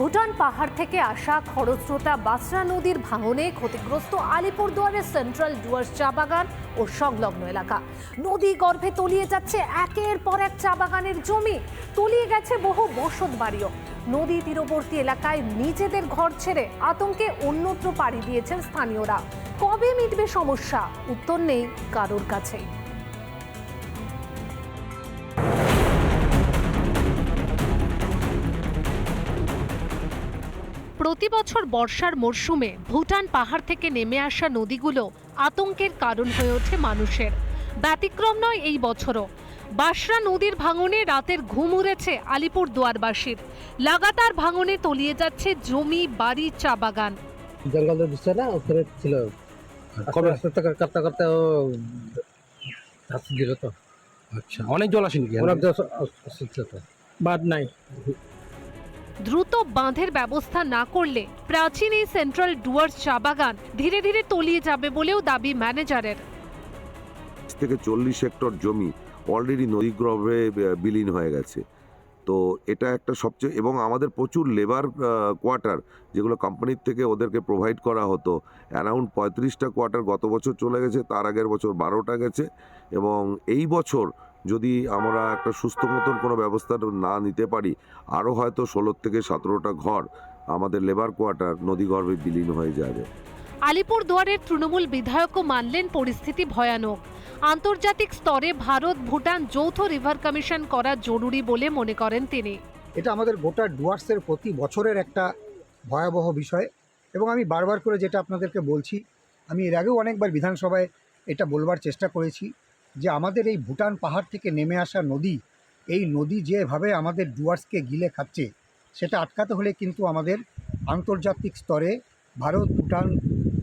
ভুটান পাহাড় থেকে আসা খরস্রোতা বাসরা নদীর ভাঙনে ক্ষতিগ্রস্ত আলিপুরদুয়ারের সেন্ট্রাল ডুয়ার্স চা বাগান ও সংলগ্ন এলাকা। নদী গর্ভে তলিয়ে যাচ্ছে একের পর এক চা বাগানের জমি। তলিয়ে গেছে বহু বসত বাড়িও। নদী তীরবর্তী এলাকায় নিজেদের ঘর ছেড়ে আতঙ্কে অন্যত্র পাড়ি দিয়েছেন স্থানীয়রা। কবে মিটবে সমস্যা? উত্তর নেই কারোর কাছেই। প্রতি বছর বর্ষার মরশুমে ভুটান পাহাড় থেকে নেমে আসা নদীগুলো আতঙ্কের কারণ হয়ে ওঠে মানুষের। ব্যতিক্রম নয় এই বছরও। বাসরা নদীর ভাঙনে রাতের ঘুম উড়েছে আলিপুর দুয়ারবাসীর। লাগাতার ভাঙনে তলিয়ে যাচ্ছে জমি বাড়ি চা বাগান। জঙ্গলের দৃশ্য না ওখানে ছিল। কবে? আস্তে আস্তে করে করতে করতে ও দিল তো। আচ্ছা অনেক জল আসেনি অনেক জল আসছিল তো। বাদ নাই? দ্রুত বাঁধের ব্যবস্থা না করলে প্রাচীন এই সেন্ট্রাল ডুয়ার্স চা বাগান ধীরে ধীরে তলিয়ে যাবে বলেও দাবি ম্যানেজারের। থেকে চল্লিশ হেক্টর জমি অলরেডি নদীগ্রহে বিলীন হয়ে গেছে। তো এটা একটা সবচেয়ে, এবং আমাদের প্রচুর লেবার কোয়ার্টার যেগুলো কোম্পানির থেকে ওদেরকে প্রোভাইড করা হতো। অ্যারাউন্ড পঁয়ত্রিশটা কোয়ার্টার গত বছর চলে গেছে, তার আগের বছর বারোটা গেছে, এবং এই বছর যদি আমরা একটা সুস্থ মতন কোনো ব্যবস্থা না নিতে পারি আরও হয়তো ষোলো থেকে সতেরোটা ঘর আমাদের লেবার কোয়ার্টার নদীগর্ভে বিলীন হয়ে যাবে। আলিপুর দুয়ারের তৃণমূল বিধায়কও মানলেন পরিস্থিতি ভয়ানক। আন্তর্জাতিক স্তরে ভারত ভুটান যৌথ রিভার কমিশন করা জরুরি বলে মনে করেন তিনি। এটা আমাদের গোটা ডুয়ার্সের প্রতি বছরের একটা ভয়াবহ বিষয় এবং আমি বারবার করে যেটা আপনাদেরকে বলছি আমি এর আগেও অনেকবার বিধানসভায় এটা বলবার চেষ্টা করেছি। যে আমাদের এই ভুটান পাহাড় থেকে নেমে আসা নদী, এই নদী যেভাবে আমাদের ডুয়ার্সকে গিলে খাচ্ছে, সেটা আটকাতে হলে কিন্তু আমাদের আন্তর্জাতিক স্তরে Bharat Bhutan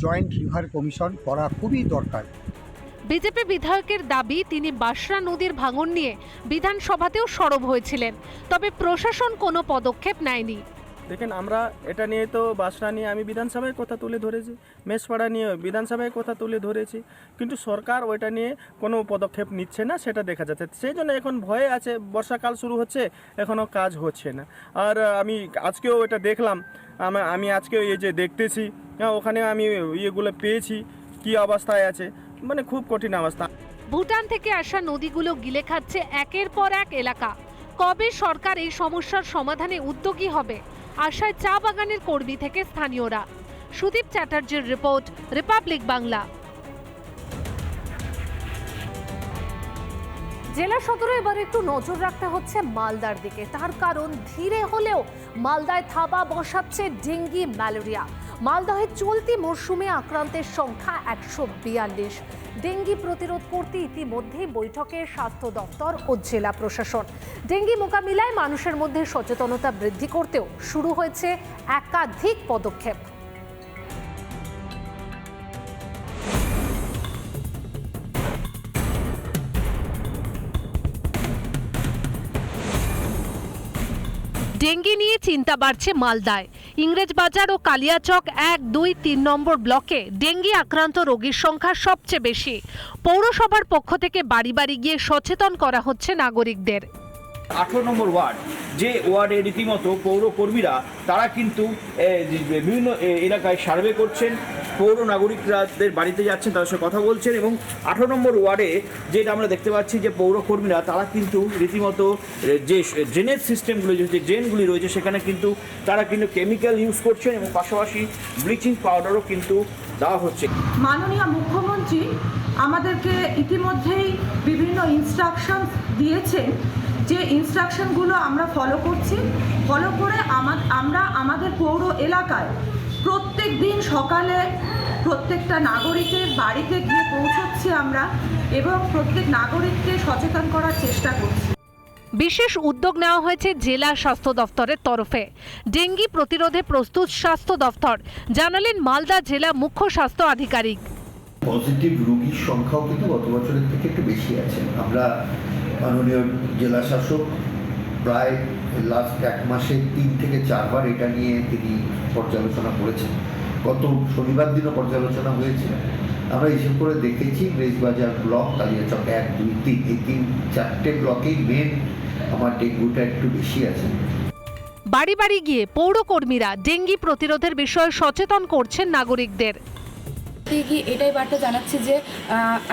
joint river commission করা খুবই দরকার। বিজেপি বিধায়কের দাবি, তিনি বাসরা নদীর ভাঙন নিয়ে বিধানসভাতেও সরব হয়েছিলেন, তবে প্রশাসন কোনো পদক্ষেপ নেয়নি। দেখেন আমরা এটা নিয়ে তো বাসরা নিয়ে আমি বিধানসভায় কথা তুলে ধরেছি মেসপাড়া নিয়ে বিধানসভায় কথা তুলে ধরেছি কিন্তু সরকার ওইটা নিয়ে কোনো পদক্ষেপ নিচ্ছে না সেটা দেখা যাচ্ছে। সেই জন্য এখন ভয়ে আছে বর্ষাকাল শুরু হচ্ছে এখনও কাজ হচ্ছে না। আর আমি আজকেও এটা দেখলাম আমি আজকেও এই যে দেখতেছি হ্যাঁ, ওখানে আমি ইয়েগুলো পেয়েছি কি অবস্থায় আছে মানে খুব কঠিন অবস্থা। ভুটান থেকে আসা নদীগুলো গিলে খাচ্ছে একের পর এক এলাকা। কবে সরকার এই সমস্যার সমাধানে উদ্যোগী হবে? আশায় চা বাগানের কর্মী থেকে স্থানীয়রা। সুদীপ চ্যাটার্জির রিপোর্ট, রিপাবলিক বাংলা। জেলা সদরে এবার একটু নজর রাখতে হচ্ছে মালদার দিকে। তার কারণ ধীরে হলেও মালদায় থাবা বসাচ্ছে ডেঙ্গি ম্যালেরিয়া। মালদহে চলতি মরশুমে আক্রান্তের সংখ্যা একশো বিয়াল্লিশ। ডেঙ্গি প্রতিরোধ করতে ইতিমধ্যেই বৈঠকে স্বাস্থ্য দপ্তর ও জেলা প্রশাসন। ডেঙ্গি মোকাবিলায় মানুষের মধ্যে সচেতনতা বৃদ্ধি করতেও শুরু হয়েছে একাধিক পদক্ষেপ। ডেঙ্গি নিয়ে চিন্তা বাড়ছে মালদায়। ইংরেজবাজার ও কালিয়াচক এক, দুই, তিন নম্বর ব্লকে ডেঙ্গি আক্রান্ত রোগীর সংখ্যা সবচেয়ে বেশি। পৌরসভার পক্ষ থেকে বাড়ি বাড়ি গিয়ে সচেতন করা হচ্ছে নাগরিকদের। আঠেরো নম্বর ওয়ার্ড, যে ওয়ার্ডে রীতিমতো পৌরকর্মীরা, তারা কিন্তু বিভিন্ন এলাকায় সার্ভে করছেন, পৌর নাগরিকরাদের বাড়িতে যাচ্ছেন, তাদের সঙ্গে কথা বলছেন এবং আঠেরো নম্বর ওয়ার্ডে যেটা আমরা দেখতে পাচ্ছি যে পৌরকর্মীরা, তারা কিন্তু রীতিমতো যে ড্রেনেজ সিস্টেমগুলো, যে ড্রেনগুলি রয়েছে, সেখানে কিন্তু তারা কিন্তু কেমিক্যাল ইউজ করছেন এবং পাশাপাশি ব্লিচিং পাউডারও কিন্তু দেওয়া হচ্ছে। মাননীয় মুখ্যমন্ত্রী আমাদেরকে ইতিমধ্যেই বিভিন্ন ইনস্ট্রাকশন দিয়েছেন যে ইনস্ট্রাকশনগুলো আমরা ফলো করছি ফলো করে আমা- আমরা আমাদের পৌর এলাকায় প্রত্যেক দিন সকালে প্রত্যেকটা নাগরিকের বাড়িতে গিয়ে পৌঁছচ্ছি আমরা এবং প্রত্যেক নাগরিককে সচেতন করার চেষ্টা করছি। বিশেষ উদ্যোগ নেওয়া হয়েছে জেলা স্বাস্থ্য দফতরের তরফে। ডেঙ্গি প্রতিরোধে প্রস্তুত স্বাস্থ্য দফতর জানালেন মালদা জেলা মুখ্য স্বাস্থ্য আধিকারিক। পজিটিভ রোগীর সংখ্যাও কিন্তু গত বছরের থেকে একটু বেশি আছে। আমরা মাননীয় জেলা শাসক প্রায় লাস্ট এক মাসে তিন থেকে চারবার এটা নিয়ে তিনি পর্যালোচনা করেছেন। গত শনিবার দিনও পর্যালোচনা হয়েছে। আমরা হিসেব করে দেখেছি ইংরেজবাজার ব্লক, কালিয়াচক এক, দুই, তিন, এই তিন, চারটে ব্লকেই মেন আমার ডেঙ্গুটা একটু বেশি আছে। বাড়ি বাড়ি গিয়ে পৌরকর্মীরা ডেঙ্গি প্রতিরোধের বিষয়ে সচেতন করছেন নাগরিকদের। বলতে গিয়ে এটাই বার্তা জানাচ্ছি যে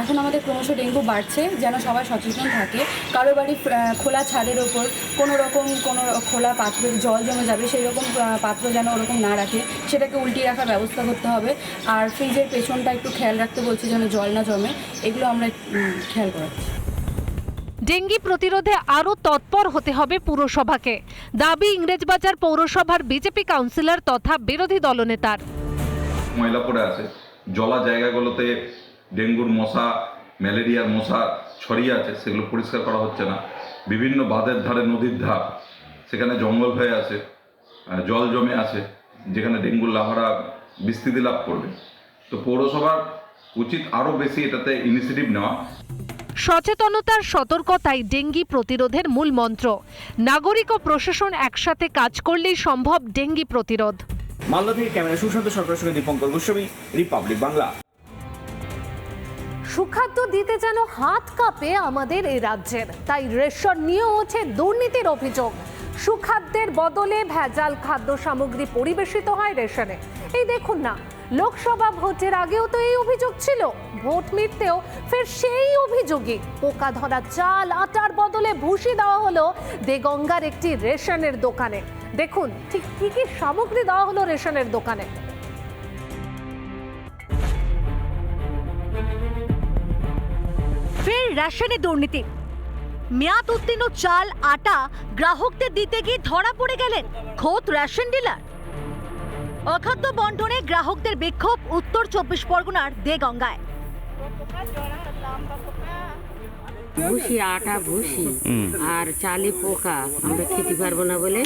এখন আমাদের ক্রমশ ডেঙ্গু বাড়ছে যেন সবাই সচেতন থাকে। কারও বাড়ি খোলা ছাদের ওপর কোনো রকম কোনো খোলা পাত্রে জল জমে যাবে সেই রকম পাত্র যেন ওরকম না রাখে সেটাকে উল্টিয়ে রাখার ব্যবস্থা করতে হবে। আর ফ্রিজের পেছনটা একটু খেয়াল রাখতে বলছি যেন জল না জমে এগুলো আমরা খেয়াল করাচ্ছি। ডেঙ্গি প্রতিরোধে আরও তৎপর হতে হবে পুরসভাকে। দাবি ইংরেজবাজার পৌরসভার বিজেপি কাউন্সিলর তথা বিরোধী দলনেতার। ময়লা পড়ে আছে। জলা জায়গাগুলোতে ডেঙ্গুর মশা, ম্যালেরিয়ার মশা ছড়িয়ে আছে, সেগুলো পরিষ্কার করা হচ্ছে না। বিভিন্ন বাঁধের ধারে, নদীর ধার, সেখানে জঙ্গল হয়ে আছে জল জমে আছে, যেখানে ডেঙ্গুর লাভারা বিস্তৃতি লাভ করবে। তো পৌরসভার উচিত আরও বেশি এটাতে ইনিশিয়েটিভ নেওয়া। সচেতনতার সতর্কতাই ডেঙ্গি প্রতিরোধের মূল মন্ত্র। নাগরিক ও প্রশাসন একসাথে কাজ করলেই সম্ভব ডেঙ্গি প্রতিরোধ। মালদা থেকে ক্যামেরা সুশান্ত সরকারের সঙ্গে দীপঙ্কর গোস্বামী, রিপাবলিক বাংলা। সুখাদ্য দিতে যেন হাত কাঁপে আমাদের এই রাজ্যের, তাই রেশন নিয়েও ওঠে দুর্নীতির অভিযোগ। সুখাদ্যের বদলে ভেজাল খাদ্য সামগ্রী পরিবেশিত হয় রেশনে। এই দেখুন না, লোকসভা ভোটের আগেও তো এই অভিযোগ ছিল। ভোট মিটতেও ফের সেই অভিযোগই। পোকা ধরা চাল, আটার বদলে ভুসি দেওয়া হলো দেগঙ্গার একটি রেশনের দোকানে। দেখুন, ঠিক কি কি সামগ্রী দেওয়া হলো রেশনের দোকানে? ফের রেশনে দুর্নীতি। মেয়াদ উত্তীর্ণ চাল, আটা গ্রাহকদের দিতে গিয়ে ধরা পড়ে গেলেন খোদ রেশন ডিলার। অখাদ্য বন্টনে গ্রাহকদের বিক্ষোভ উত্তর চব্বিশ পরগনার দেগঙ্গায়। ভুসি আটা ভুসি আর চালে পোকা আমরা খেতে পারব না বলে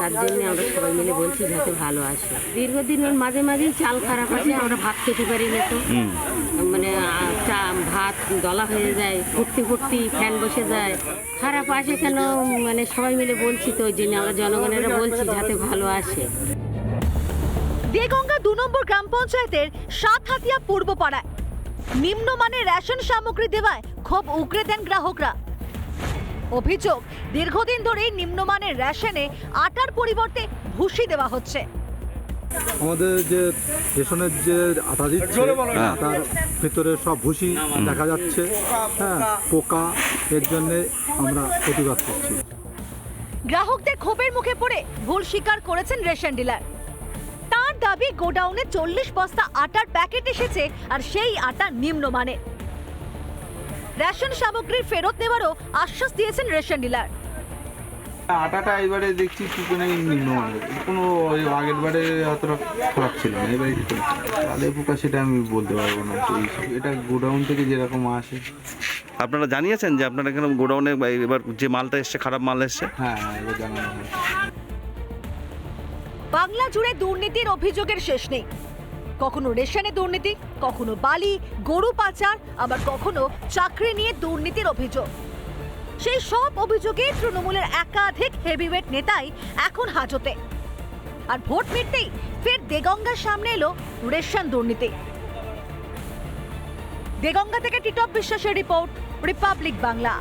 তার জন্য আমরা সবাই মিলে বলছি যাতে ভালো আসে। দীর্ঘদিন ওর মাঝে মাঝেই চাল খারাপ আছে আমরা ভাত খেতে পারি না তো। মানে চা ভাত দলা হয়ে যায় ফুটতে ফুটতে ফ্যান বসে যায়। খারাপ আসে কেন? মানে সবাই মিলে বলছি তো ওই জন্য আমরা জনগণেরা বলছি যাতে ভালো আসে। দেগঙ্গা দু নম্বর গ্রাম পঞ্চায়েতের সাতহাতিয়া পূর্ব পাড়ায় নিম্নমানের রেশন সামগ্রী দেওয়ায় ক্ষোভ উগরে দেন গ্রাহকরা। অভিযোগ দীর্ঘদিন ধরে নিম্নমানের রেশনে আটার পরিবর্তে ভুসি দেওয়া হচ্ছে। আমাদের যে রেশনের যে আটা দিচ্ছে আটার ভেতরে সব ভুসি দেখা যাচ্ছে। হ্যাঁ পোকা এর জন্যে আমরা প্রতিবাদ করছি। গ্রাহকদের ক্ষোভের মুখে পড়ে ভুল স্বীকার করেছেন রেশন ডিলার। তার দাবি গোডাউনে চল্লিশ বস্তা আটার প্যাকেট এসেছে আর সেই আটা নিম্নমানের। রেশন সামগ্রীর ফেরত নেওয়ারও আশ্বাস দিয়েছেন রেশন ডিলার। আটাটা এবারে দেখছি কি কোনো নিম্নমানের। কোনো ওই আগের বারে অতটা খারাপ ছিল না এবারে তাহলে পোকা সেটা আমি বলতে পারব না। তো এটা গোডাউন থেকে যেরকম আসে। আপনারা জানিয়েছেন যে আপনারা এখানে গোডাউনে এবার যে মালটা এসছে খারাপ মাল এসছে? হ্যাঁ হ্যাঁ এবার জানানো হয় বাংলা জুড়ে দুর্নীতির অভিযোগের শেষ নেই। কখনো রেশনে দুর্নীতি, কখনো বালি, গরু পাচার, আবার কখনো চাকরি নিয়ে দুর্নীতির অভিযোগ। সেই সব অভিযোগে তৃণমূলের একাধিক হেভিওয়েট নেতাই এখন হাজতে। আর ভোট মিটতেই ফের দেগঙ্গার সামনে এলো রেশন দুর্নীতি। দেগঙ্গা থেকে টিটপ বিশ্বাসের রিপোর্ট, রিপাবলিক বাংলা।